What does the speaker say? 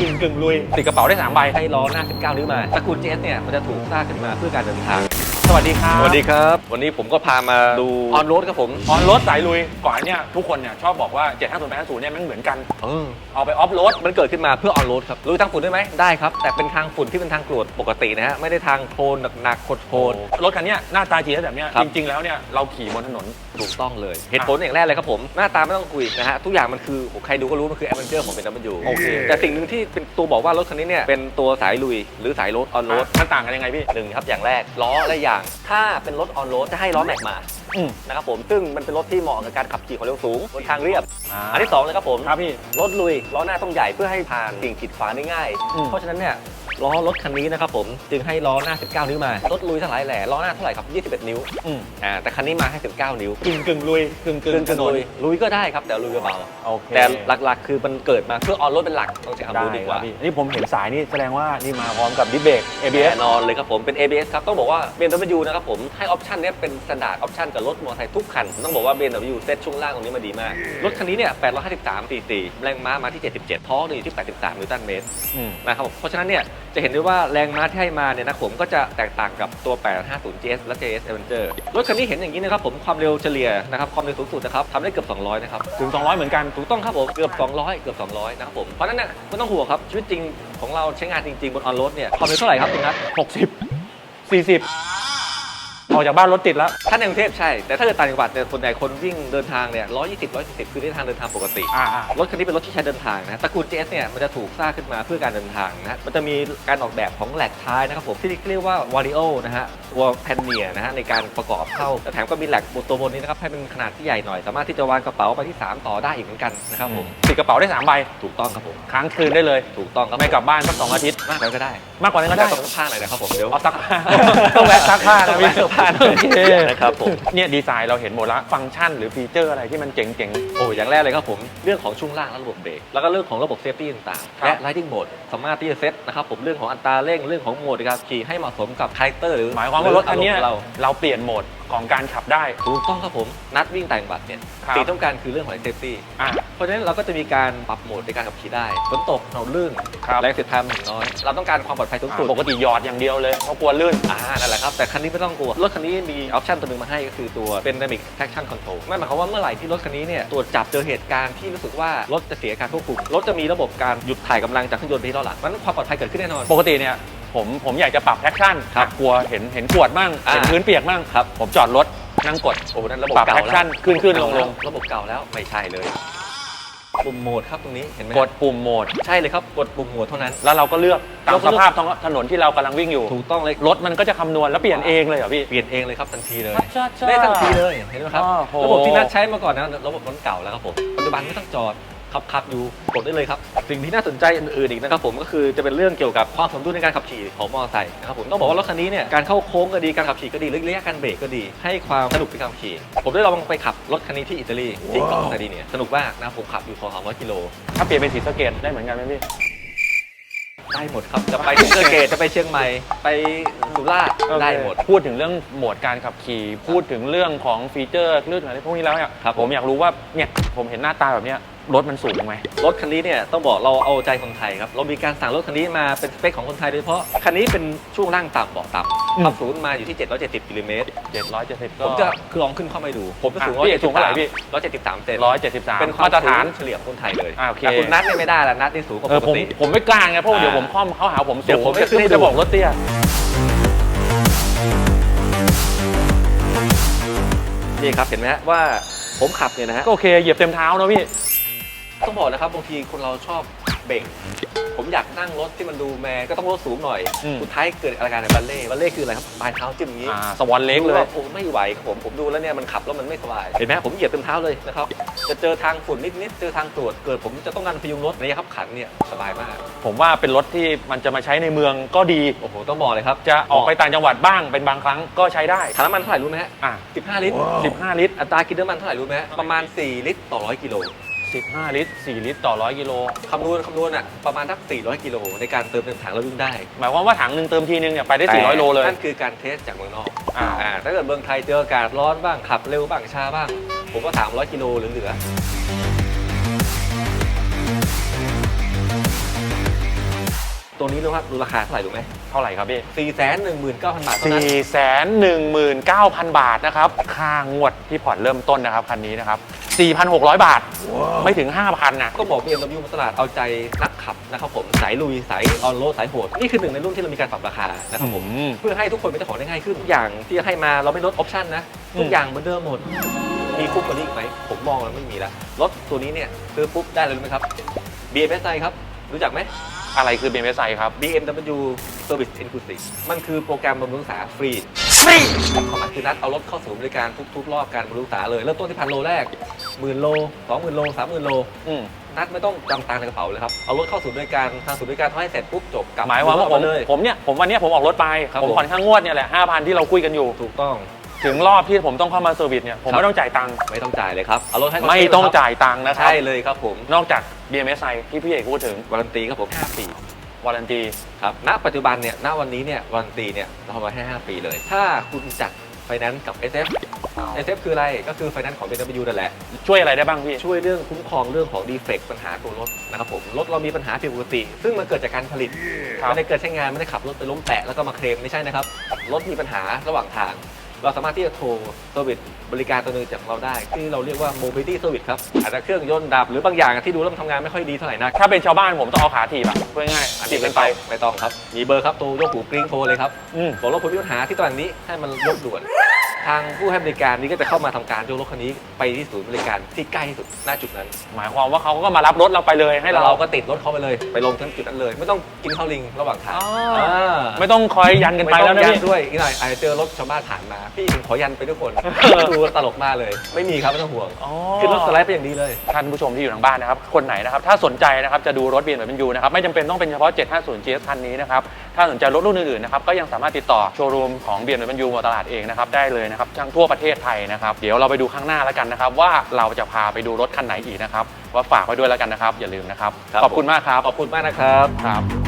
กึ่งกึ่งลุย ติดกระเป๋าได้3ใบให้ล้อหน้า 19 นิ้วมาตระกูล GS เนี่ยมันจะถูกสร้างขึ้นมาเพื่อการเดินทาง สวัสดีครับ สวัสดีครับ วันนี้ผมก็พามาดูออนโรดครับผม ออนรถสายลุย ก่อนเนี่ยทุกคนเนี่ยชอบบอกว่า 750 850เนี่ยมันเหมือนกัน เออ เอาไปออฟโรดมันเกิดขึ้นมาเพื่อออนโรดครับรู้ทางฝุ่นได้ไหมได้ครับ แต่เป็นทางฝุ่นที่เป็นทางกรวดปกตินะฮะ ไม่ได้ทางโคลนหนักๆโคลนรถคันเนี้ยหน้าตาจีแบบเนี้ยครับจริงๆแล้วเนี่ยเราขี่บนถนน ถูกต้องเลยเหตุผลอย่างแรกเลยครับผม หน้าตาไม่ต้องคุยนะฮะทุกอย่างมันคือโอ้ใครดูก็รู้มันคือแอดเวนเจอร์ของเป็นดับเบิลยูโอเค แต่สิ่งหนึ่งที่เป็นตัวบอกว่ารถคันนี้เนี่ยเป็นตัวสายลุยหรือสายรถออนโรดมันต่างกันยังไงพี่หนึ่งครับอย่างแรกล้อและยาง ถ้าเป็นรถออนโรดจะให้ล้อแม็กมาอืมนะครับผมซึ่งมันเป็นรถที่เหมาะกับการขับขี่ความเร็วสูงบนทางเรียบอ่าอันที่สองเลยครับผมครับพี่รถลุยล้อหน้าต้องใหญ่เพื่อให้ผ่านสิ่งกีดขวางได้ง่ายอืมเพราะฉะนั้นเนี่ย ล้อรถคันนี้นะครับผมจึงให้ล้อหน้า 19 นิ้วมารถลุยทั้งหลายแหล่ล้อหน้าเท่าไหร่ครับ21 นิ้วอืมอ่าแต่คันนี้มาให้ 19 นิ้วกึ่งกึ่งลุยกึ่งกึ่งถนนลุยลุยก็ได้ครับแต่ลุยเบาโอเคๆแต่หลักๆ คือมันเกิดมาเพื่อออนรถเป็นหลักต้องใช้คำได้พูดดีกครัว่าบพี่นี่ผมเห็นสายนี่แสดงว่านี่มาพร้อมกับดิสเบรก ABS แน่นอนเลยครับผมเป็น ABS ครับต้องบอกว่า BMW นะครับผมให้ออปชันเนี้ยเป็นสแตนดาร์ดออปชันกับรถมอเตอร์ไซค์ทุกคันต้องบอกว่า BMW เซตช่วงล่างตรงนี้มาดีมากรถคันนี้เนี่ย853 cc แรงม้ามาที่ 77ทอร์กอยู่ที่ 83 นิวตันเมตร อืม นะครับผมเพราะฉะนั้นเนี่ยจะเห็นได้ว่าแรงม้าที่ให้มาเนี่ยนะผมก็จะแตกต่างกับตัว 850 GS และ JS Avenger รถคันนี้เห็นอย่างนี้นะครับผมความเร็วเฉลี่ยนะครับความเร็วสูงสุดนะครับทำได้เกือบ 200 นะครับ ถึง 200 เหมือนกัน ถูกต้องครับผมเกือบ 200 เกือบ 200 นะครับผม เพราะฉะนั้นเนี่ยไม่ต้องห่วงครับ ชีวิตจริงของเราใช้งานจริงๆบนออนโรดเนี่ยความเร็วเท่าไหร่ครับตรงนั้น60 40 ออกจากบ้านรถติดแล้ว ถ้าในกรุงเทพใช่ แต่ถ้าเกิดต่างจังหวัดเนี่ยคนใหญ่คนวิ่งเดินทางเนี่ย120 140คือได้ทางเดินทางปกติอ่าอ่ารถคันนี้เป็นรถที่ใช้เดินทางนะตระกูล GS เนี่ยมันจะถูกสร้างขึ้นมาเพื่อการเดินทางนะมันจะมีการออกแบบของแหลกท้ายนะครับผมที่เรียกว่า Vario นะฮะตัวแพนเนียนะฮะในการประกอบเข้าแต่แถมก็มีแหลกบนตัวบนนี้นะครับให้เป็นขนาดที่ใหญ่หน่อย สามารถที่จะวางกระเป๋าไปที่ 3 ต่อได้อีกเหมือนกันนะครับผมติดกระเป๋าได้3ใบถูกต้องครับผมค้างคืนได้เลยถูกต้องครับไม่กลับบ้านสักสองอาทิตย์มากแล้วก็ได้มากกว่านั้นก็ได้แต่ต้องผ้าหน่อยนะครับผมเดี๋ยวเอาซักผ้าต้องแวะซักผ้าต้องแวะซักผ้าหน่อยโอเคนะครับผมเนี่ยดีไซน์เราเห็นหมดละฟังก์ชันหรือฟีเจอร์อะไรที่มันเจ๋งโอ้อย่างแรกเลยครับผมเรื่องของช่วงล่างและระบบเบรกแล้วก็เรื่องของระบบเซฟตี้ต่างๆครับและ Riding Mode สามารถที่จะเซตนะครับผมเรื่องของอัตราเร่งเรื่องของโหมดการขี่ให้เหมาะสมกับคาแรคเตอร์หรือๆหมายความว่ารถคันเนี้ยหออารมณ์ของเราเราเปลี่ยนโหมดของการขับได้ถูกต้องครับผมนัดวิ่งต่างจังหวัดเนี่ยครับสิ่งต้องการคือเรื่องของเซฟตี้อะเพราะฉะนั้นเราก็จะมีการปรับโหมดในการขับขี่ได้ฝนตกถนนลื่นครับแรงเสียดทานมันน้อยเราต้องการความปลอดภัยสูงสุดปกติหยอดอย่างเดียวเลยเพราะกลัวลื่นอ่านั่นแหละครับแต่คันนี้ไม่ต้องกลัวรถคันนี้มีออปชันตัวหนึงมาให้ก็คือตัวเป็น Dynamic Traction Control นั่นหมายความว่าเมื่อไหร่ที่รถคันนี้เนี่ยตรวจจับเจอเหตุการณ์ที่รู้สึกว่ารถจะเสียการควบคุมรถจะมีระบบการหยุดถ่ายกำลังจากเครื่องยนต์ไปที่ล้อหลังมันความปลอดภัยเกิดขึ้นแน่นอน ปกติเนี่ยผมผมอยากจะปรับแท็กชั่นครับกลัวเห็นเห็นขวดมั่งอ่า เห็นพื้นเปียกมั่งครับผมจอดรถนั่งกดโอ้นั่นระบบปรับเก่าแอคชั่นแล้วขึ้นขึ้นลงลง ระบบเก่าแล้วไม่ใช่เลย ปุ่มโหมดครับตรงนี้เห็นไหมกดปุ่มโหมด ใช่เลยครับกดปุ่มโหมดเท่านั้น แล้วเราก็เลือกตามเราก็สเลือกภาพท้องถนนที่เรากำลังวิ่งอยู่ ถูกต้องเลยรถมันก็จะคำนวณแล้วเปลี่ยนเองเลยเหรอพี่ เปลี่ยนเองเลยครับทันทีเลยจ้าจ้าได้ทันทีเลยเห็นไหมครับอ้าวโหระบบที่นัดใช้มาก่อนนะระบบรถเก่าแล้วครับผมปัจจุบันไม่ต้องจอด ขับขับอยู่กดได้เลยครับสิ่งที่น่าสนใจอื่นๆอีกนะครับผมก็คือจะเป็นเรื่องเกี่ยวกับความสมดุลในการขับขี่ของมอเตอร์ไซค์นะครับผมต้องบอกว่ารถคันนี้เนี่ยการเข้าโค้งก็ดีการขับขี่ก็ดีระยะการเบรกก็ดี ให้ความสนุกในการขับขี่ ผมได้ลองไปขับรถคันนี้ที่อิตาลีที่เกาะซาร์ดิเนียสนุกมากนะผมขับอยู่2 300กิโลถ้าเปลี่ยนเป็นสีสะเกตได้เหมือนกันไหมพี่ได้หมดครับ จะไปที่เกอร์เกตจะไปเชียงใหม่ ไปสุราษฎร์ได้หมด พูดถึงเรื่องโหมดการขับขี่ พูดถึงเรื่องของฟีเจอร์เรื่องอะไรพวกนี้แล้วเนี่ยครับผมอยากรู้ว่าเนี่ยผมเห็นหน้าตาแบบเนี้ย รถมันสูงไหมรถคันนี้เนี่ยต้องบอกเราเอาใจคนไทยครับ เรามีการสั่งรถคันนี้มาเป็นสเปคของคนไทยโดยเฉพาะ คันนี้เป็นช่วงล่างต่ำเบาะต่อืมำขับศูนย์มาอยู่ที่ 770กิโลเมตร770ผมจะคือลองขึ้นเข้าไปดู ผมจะสูงอะพี่สูงเท่าไหร่พี่ 173เซน173เป็นความมาตรฐาน สูงเฉลี่ยของคนไทยเลยอ่าโอเค แต่คุณนัทเนี่ยไม่ได้ละนัทนี่สูงกว่าเอปอกผมติ ผมไม่กล้าไงเพราะอ่าเดี๋ยวผมข้อมเขาหาผมเดี๋สูยวงผมไม่ขึ้นให้จะดูบอกรถเตี้ยนี่ครับเห็นไหมฮะว่าผมขับเนี่ยนะฮะก็โอเคเหยียบเต็มเท้าเนอะพี่ ต้องบอกนะครับบางทีคนเราชอบเบ่ง ผมอยากนั่งรถที่มันดูแมนก็ต้องรถสูงหน่อย อืม สุดท้ายเกิดอาการในบัลเล่บัลเล่คืออะไรครับปลายเท้าจิ้มอย่างนี้อ่าสวอนเล็กเลยดูว่าผมไม่ไหวครับผมผมดูแล้วเนี่ยมันขับแล้วมันไม่สบายเห็นไหมผมเหยียบเต็มเท้าเลยนะครับจะเจอทางฝุ่นนิดๆเจอทางตรวจเกิดผมจะต้องการพยุงรถเนี่ยครับขันเนี่ยสบายมากผมว่าเป็นรถที่มันจะมาใช้ในเมืองก็ดี โอ้โหต้องบอกเลยครับจะออกไปต่างจังหวัดบ้างเป็นบางครั้งก็ใช้ได้ถังน้ำมันเท่าไหร่รู้ไหมฮะอะ15 ลิตร 15 ลิตร อัตรากินน้ำมันเท่าไหร่รู้ไหมฮะประมาณ 4 ลิตรต่อ 100 กิโล 15 ลิตร 4 ลิตรต่อ 100 กิโล คำนวณคำนวณอะประมาณสัก400 กิโลในการเติมเต็มถังแล้ววิ่งได้หมายความว่าถังหนึ่งเติมทีนึงเนี่ยไปได้ 400 โลเลย นั่นคือการเทสจากเมืองนอกอ่า อ่าถ้าเกิดเมืองไทยเจออากาศร้อนบ้างขับเร็วบ้างช้าบ้าง ผมก็300กิโลเหลือๆตัวนี้รู้ว่าดูราคาเท่าไหร่รู้ไหมเท่าไหร่ครับพี่สี่แสนหนึ่งหมื่นเก้าพันบาทเท่านั้น 4 1 9 0 0 0 บาทนะครับ ค่างวดที่ผ่อนเริ่มต้นนะครับคันนี้นะครับ 4,600 บาท ไม่ถึง 5,000นะก็บอก BMW มาตลาดเอาใจนักขับนะครับผมสายลุยสายออนโรดสายโหด นี่คือหนึ่งในรุ่นที่เรามีการปรับราคานะครับผมอืมเพื่อให้ทุกคนเป็นเจ้าของได้ง่ายขึ้นทุกอย่างที่ให้มาเราไม่ลดออปชั่นนะทุกอย่างเหมือนเดิมหมดมีปุ๊บกว่านี้อีกไหมผมมองแล้วไม่มีแล้วรถตัวนี้เนี่ยซื้อปุ๊บได้เลยรู้ไหมครับ BMSI ครับรู้จักไหมอะไรคือ BMSI ครับ BMW Service Inclusive มันคือโปรแกรมบำรุงรักษาฟรีฟรีความหมายคือนัดเอารถเข้าศูนย์บริการทุก ๆ รอบการบำรุงรักษาเลย เริ่มต้นที่พันโลแรก หมื่นโลสองหมื่นโลสามหมื่นโลอืมนัดไม่ต้องจำตังค์ในกระเป๋าเลยครับเอารถเข้าศูนย์บริการทางศูนย์บริการเขาให้เสร็จปุ๊บจบกลับหมายความว่าผมเลย ผมเนี่ยผมวันเนี้ยผมออกรถไป ครับผมผม ผ่อนค่างวดเนี่ยแหละ5,000ที่เราคุยกันอยู่ ถูกต้อง ถึงรอบที่ผมต้องเข้ามาเซอร์วิสเนี่ยผมครับ ไม่ต้องจ่ายตังค์ไม่ต้องจ่ายเลยครับเอารถให้เขาไม่เช็คต้องครับจ่ายตังค์นะครับใช่เลยครับผมนอกจาก BMSI ที่พี่เอกพูดถึงวารันตีครับผม5ปีวารันตี ครับ ณ ปัจจุบันเนี่ย ณ วันนี้เนี่ยวารันตีเนี่ย เราทำมาให้5ปีเลย ถ้าคุณจัดไฟแนนซ์กับ SF SF คืออะไรก็คือไฟแนนซ์ของ BMW นั่นแหละ ช่วยอะไรได้บ้างพี่ ช่วยเรื่องคุ้มครองเรื่องของดีเฟกต์ปัญหาตัวรถนะครับผมรถเรามีปัญหาผิดปกติ ซึ่งมันเกิดจากการผลิตครับไม่ได้เกิดใช้งานไม่ได้ขับรถไปล้มแปะแล้วก็มาเคลมไม่ใช่นะครับรถมีปัญหาระหว่างทาง เราสามารถที่จะโทรเซอร์วิสบริการตัวหนึงจากเราได้ ที่เราเรียกว่า mobility service ครับอาจจะเครื่องยนต์ดับหรือบางอย่างที่ดูแล้วมันทำงานไม่ค่อยดีเท่าไหร่นักถ้าเป็นชาวบ้านผมต้องเอาขาถีบอะเพื่อง่ายอันถีนี้บกัไม่นต้ไปองไม่ต้องครับมีเบอร์ครับโทรยกหูกริ้งโทรเลยครับอืม บอกรถคุณมีปัญหาที่ตำแหน่งนี้ให้มันยกด่วน ทางผู้ให้บริการนี้ก็จะเข้ามาทำการยกรถคันนี้ไปที่ศูนย์บริการที่ใกล้ที่สุดณจุดนั้น หมายความว่าเขาก็มารับรถเราไปเลยให้แล้วเราเราก็ติดรถเขาไปเลย ไปลงทั้งจุดนั้นเลย ไม่ต้องกินข้าวลิงระหว่างทางอ๋ออ่าไม่ต้องคอยยันกันไปไม่แล้ต้วองนะยันพี่ด้วยอีกหน่อยอาจจะเจอรถชาวบ้านผ่านมา พี่ผมขอยันไปด้วยคนดูตลกมากเลย ไม่มีครับไม่ต้องห่วงอ๋อ ขึ้นรถสไลด์ไปอย่างดีเลย ท่านผู้ชมที่อยู่ทางบ้านนะครับ คนไหนนะครับ ถ้าสนใจนะครับ จะดูรถ BMW นะครับ ไม่จำเป็นต้องเป็นเฉพาะ 750 GS คันนี้นะครับ ถ้าสนใจรถรุ่นอื่นๆนะครับ ก็ยังสามารถติดต่อโชว์รูมของ BMW มาตลาดเองนะครับ ได้เลยนะครับทั้งทั่วประเทศไทยนะครับ เดี๋ยวเราไปดูข้างหน้าแล้วกันนะครับ ว่าเราจะพาไปดูรถคันไหนอีกนะครับว่าฝากไว้ด้วยแล้วกันนะครับ อย่าลืมนะครับ ครับ ขอบคุณมากครับ ขอบคุณมากนะครับ ครับ